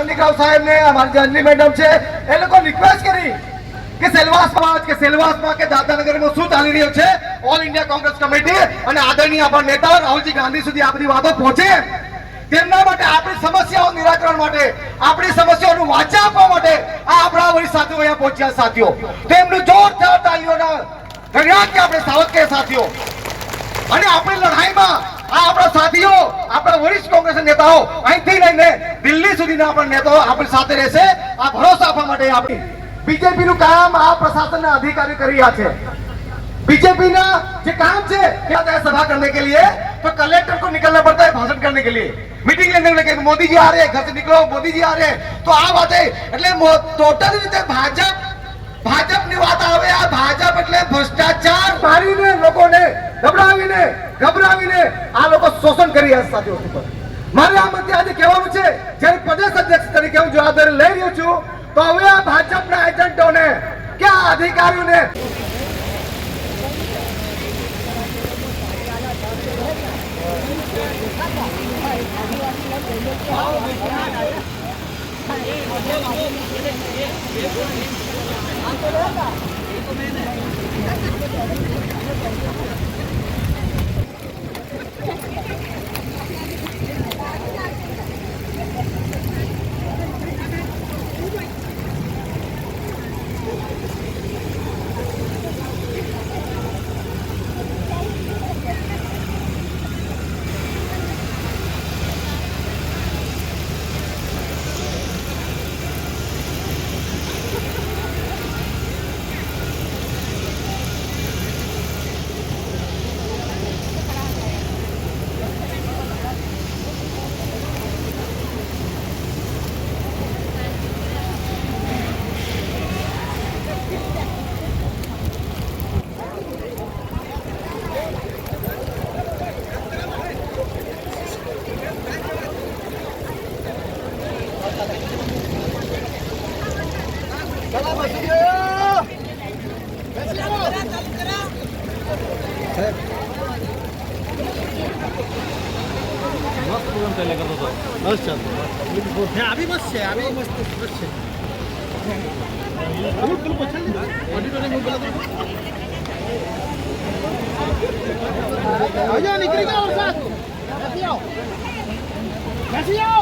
ચાંદીકાવ સાહેબ ને અમારી જે મેડમ છે, એ લોકો રિક્વેસ્ટ કરી કે સેલવાસમાં કે સેલવાસમાં કે દાદાનગરમાં શું ચાલી રહ્યું છે? ઓલ ઇન્ડિયા કોંગ્રેસ કમિટી અને આદરણીય આપણા નેતા રાહુલજી ગાંધી સુધી આ બધી વાતો પહોંચે. તેમના માટે આપણી સમસ્યાઓ નિરાકરણ માટે, આપણી સમસ્યાઓનું વાચા આપવા માટે આ આપણા વળી સાથીઓ અહીંયા પહોંચ્યા સાથીઓ. તેમનું જોરદાર તાલીઓના ગણ્યા કે આપણે સાવધ કે, સાથીઓ. અને આપણી લડાઈમાં આ આપણા સાથીઓ આપણા વરિષ્ઠ કોંગ્રેસ નેતાઓ અહીંથી લઈને દિલ્હી સુધીના આપણા નેતાઓ આપણી સાથે રહેશે આ ભરોસા આપવા માટે આપણી બીજેપી નું કામ આ પ્રશાસનના અધિકારી કરી રહ્યા છે बीजेपी ना ये काम છે क्या है सभा करने के लिए तो कलेक्टर को निकलना पड़ता है भाषण करने के लिए मीटिंग लेने के लिए मोदी जी आ रहे हैं घर से निकलो मोदी जी आ रहे हैं तो આ વાતે એટલે ટોટલ રીતે ભાજપ ભાજપની વાત આવે આ ભાજપ એટલે ભ્રષ્ટાચાર મારીને લોકોને ગભરાવીને ગભરાવીને આ લોકો શોષણ કરી રહ્યા સાથીઓ ઉપર. મારે આ મધ્ય આજે કહેવાનું છે, જ્યારે પ્રદેશ અધ્યક્ષ તરીકે હું જવાબદારી લઈ રહ્યો છું, તો હવે આ ભાજપના એજન્ટોને કે આ અધિકારીઓને? अभी मस्त है अभी मस्त मस्त है बिल्कुल बिल्कुल पछाड़ दे ऑडिटोरियम में बोला तो आ जाओ निकल जाओ और साथ बैठ जाओ बैठ जाओ